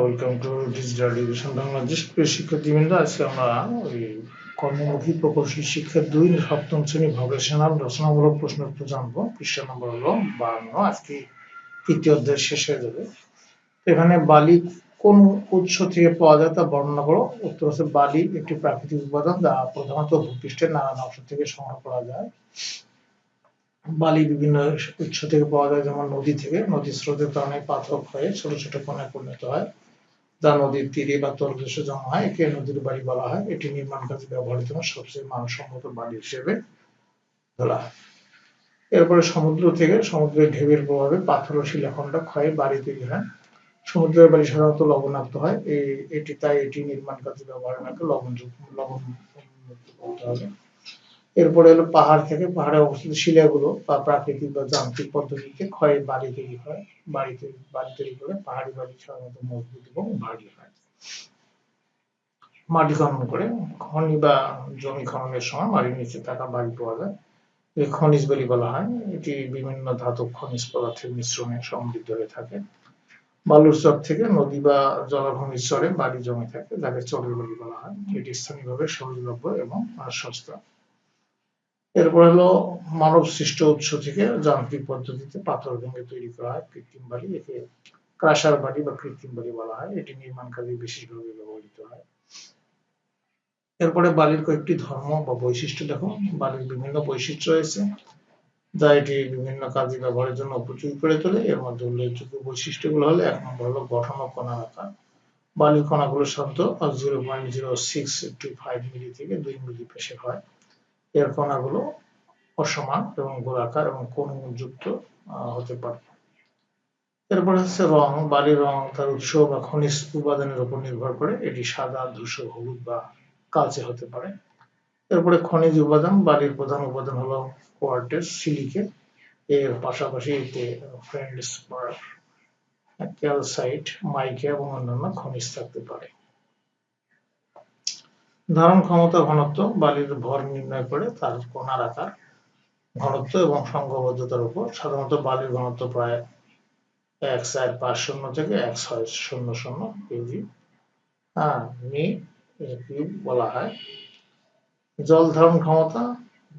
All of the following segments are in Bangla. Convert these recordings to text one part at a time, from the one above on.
ওয়েলকাম টু ডিজিটাল আজকে আমরা ওই কর্মমুখী প্রকৌশলী দুই সপ্তম নম্বর আজকে তৃতীয় শেষ হয়ে যাবে। এখানে বালি কোন উৎস থেকে পাওয়া যায় তা বর্ণনা করো। উত্তর হচ্ছে বালি, একটি প্রাকৃতিক উপাদান যা প্রধানত ভূপৃষ্ঠের নানান অংশ থেকে সংগ্রহ করা যায়। বালি বিভিন্ন উৎস থেকে পাওয়া যায়, যেমন নদী থেকে। নদীর স্রোতের কারণে পাথর হয়ে ছোট ছোট কণায় পরিণত হয়, যা নদীর তীরে বা তলদেশে জমা হয়। একে নদীর বাড়ি বলা হয়। এটি নির্মাণ কাজে ব্যবহৃত সবচেয়ে মানসম্মত বালি হিসেবে ধরা হয়। এরপরে সমুদ্র থেকে সমুদ্রের ঢেউয়ের প্রভাবে পাথর ও শিলাখণ্ড ক্ষয়ে বাড়ি তৈরি হয়। সমুদ্রের বাড়ি সাধারণত লবণাক্ত হয়। এই এটি, তাই এটি নির্মাণ কাজে ব্যবহারের আগে লবণ লবণ বলতে হবে। এরপরে হলো পাহাড় থেকে, পাহাড়ে অবস্থিত শিলাগুলো বা প্রাকৃতিক বা যান্ত্রিক পদ্ধতিতে ক্ষয়ে বাড়ি তৈরি হয় বাড়ি তৈরি বাড়ি তৈরি করে পাহাড়ি বাড়ি সাধারণত মজবুত এবং ভারী হয়। মাটি খনন করে, খনি বা জমি খননের সময় মাটির নিচে থাকা বাড়ি পাওয়া যায়। এই খনিজ বালি বলা হয়। এটি বিভিন্ন ধাতব খনিজ পদার্থের মিশ্রণে সমৃদ্ধ হয়ে থাকে। বালুর চর থেকে নদী বা জলাভূমির চরে বাড়ি জমে থাকে, যাকে চরের বাড়ি বলা হয়। এটি স্থানীয়ভাবে সহজলভ্য এবং সস্তা এরপর হলো মানব সৃষ্ট উৎস থেকে যান্ত্রিক পদ্ধতিতে পাথর ভেঙে তৈরি করা হয়, কৃত্রিম বাড়ি একে ক্রাশার বাড়ি বা কৃত্রিম বাড়ি বলা হয়। এটি নির্মাণ কাজে বিশেষভাবে ব্যবহৃত হয়। এরপরে বালির কয়েকটি ধর্ম বা বৈশিষ্ট্য দেখো। বালির বিভিন্ন বৈশিষ্ট্য রয়েছে, যা এটি বিভিন্ন কাজে ব্যবহারের জন্য উপযোগী করে তোলে। এর মধ্যে উল্লেখযোগ্য বৈশিষ্ট্যগুলো হলো, এক নম্বর হলো গঠন ও কণার আকার বালির কণাগুলো সাধারণত zero point zero six two five milli থেকে দুই মিলি পেশে হয়। এর কণাগুলো অসমান এবং গোলাকার এবং কোণযুক্ত হতে পারে। এরপর হচ্ছে রং বালির রং, তার উৎস বা খনিজ উপাদানের উপর নির্ভর করে। এটি সাদা, ধূসর, হলুদ বা কালচে হতে পারে। এরপরে খনিজ উপাদান, বালির প্রধান উপাদান হলো কোয়ার্টেস সিলিকে এর পাশাপাশি এতে ফ্রেন্ডস্পার ক্যালসাইট, মাইকা এবং অন্যান্য খনিজ থাকতে পারে। ধারণ ক্ষমতা ঘনত্ব, বালির ভর নির্ণয় করে তার কোনার আকার ঘনত্ব এবং সংঘবদ্ধতার উপর। সাধারণত বালির ঘনত্ব প্রায় এক চার পাঁচ শূন্য থেকে এক ছয় শূন্য শূন্য কেজি। হ্যাঁ মি কিউব বলা হয়। জল ধারণ ক্ষমতা,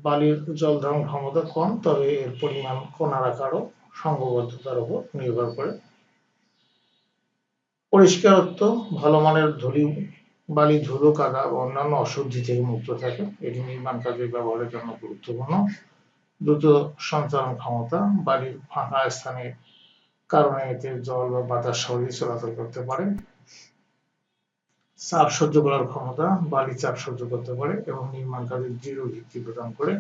বালির জল ধারণ ক্ষমতা কম তবে এর পরিমাণ কোনার আকারও সংঘবদ্ধতার উপর নির্ভর করে। পরিষ্কারত্ব, ভালো মানের ধূলি বালি, ধুলো, কাদা বা অন্যান্য অশুদ্ধি থেকে মুক্ত থাকে। এটি নির্মাণ কাজে ব্যবহারের জন্য গুরুত্বপূর্ণ। দ্রুত সঞ্চালন ক্ষমতা বাড়ির ফাঁকা স্থানে কারণে এতে জল বা বাতাস সহজে চলাচল করতে পারে। চাপ সহ্য করার ক্ষমতা বালি চাপ সহ্য করতে পারে এবং নির্মাণ কাজে দৃঢ় ভিত্তি প্রদান করে।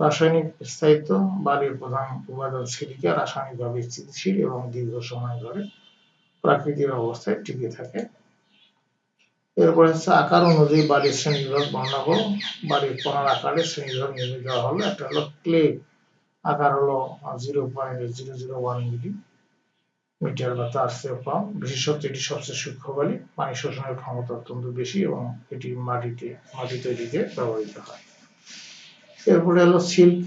রাসায়নিক স্থায়িত্ব বালির প্রধান উপাদান সিলিকা রাসায়নিকভাবে স্থিতিশীল এবং দীর্ঘ সময় ধরে প্রাকৃতিক অবস্থায় টিকে থাকে। এরপর হচ্ছে আকার অনুযায়ী বাড়ির শ্রেণীবিভাগ করো। বাড়ির কণার আকারে শ্রেণীবিভাগ নির্ণয় দেওয়া হলো। একটা হলো ক্লে আকার হলো zero point zero zero one millimetre বা তার চেয়ে কম। বিশেষত এটি সবচেয়ে সূক্ষ্ম বালি পানি শোষণের ক্ষমতা অত্যন্ত বেশি এবং এটি মাটিতে মাটি তৈরিতে ব্যবহৃত হয়। এরপরে হলো সিল্ক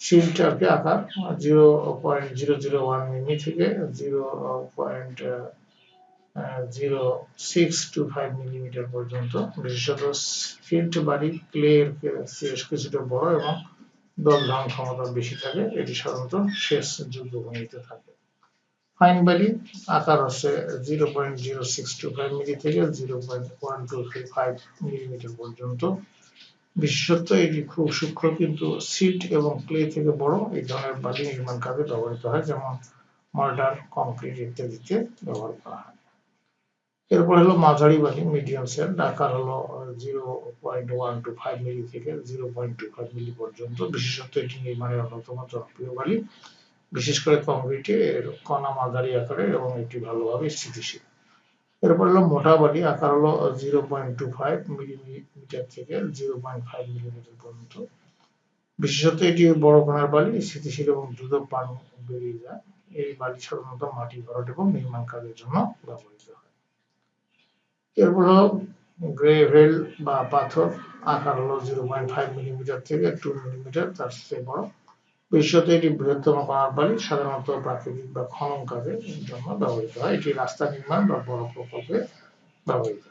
সিল্ক আর কি আকার zero point zero zero one মিমি থেকে zero point zero six two five millimetre পর্যন্ত। বিশেষত ফিল্ড বাড়ি ক্লে এর কিছুটা বড় এবং দল ধারণ ক্ষমতা বেশি থাকে এটি সাধারণত শেষ যুদ্ধভূমিতে থাকে। ফাইন বালি আকার হচ্ছে zero point zero six two five milli থেকে zero point one two three five millimetre পর্যন্ত। বিশেষত এটি খুব সূক্ষ্ম, কিন্তু সিল্ট এবং ক্লে থেকে বড় এই ধরনের বালি নির্মাণ কাজে ব্যবহৃত হয়, যেমন মার্ডার কংক্রিট ইত্যাদিতে ব্যবহার করা হয়। এরপর হলো মাঝারি বালি মিডিয়াম সেল আকার হলো zero point one two five milli থেকে zero point two five milli পর্যন্ত। বিশেষত এটি নির্মাণের অন্যতম জনপ্রিয় বালি বিশেষ করে কংক্রিটে কণা মাঝারি আকারে এবং এটি ভালোভাবে স্থিতিশীল। এরপর হলো মোটা বালি আকার হলো zero point two five millimetre থেকে জিরো পয়েন্ট ফাইভ মিলিমিটার পর্যন্ত। বিশেষত এটি বড় কণার বালি স্থিতিশীল এবং দ্রুত পানি বেরিয়ে যায়। এই বালি সাধারণত মাটি ভরাট এবং নির্মাণ কাজের জন্য ব্যবহৃত হয়। এরপর হলো গ্রেভেল বা পাথর আকার হলো জিরো পয়েন্ট ফাইভ মিলিমিটার থেকে টু মিলিমিটার তার চেয়ে বড়। ভবিষ্যতে এটি বৃহত্তম কণার বালি সাধারণত প্রাকৃতিক বা খনন কাজের জন্য ব্যবহৃত হয়। এটি রাস্তা নির্মাণ বা বড় প্রকল্পে ব্যবহৃত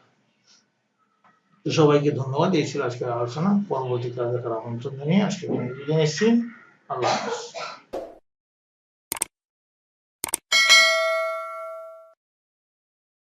সবাইকে ধন্যবাদ। এই ছিল আজকের আলোচনা। পরবর্তী ক্লাস দেখার আমন্ত্রণ জানিয়ে আজকে বিদায় নিচ্ছি। আল্লাহ হাফেজ।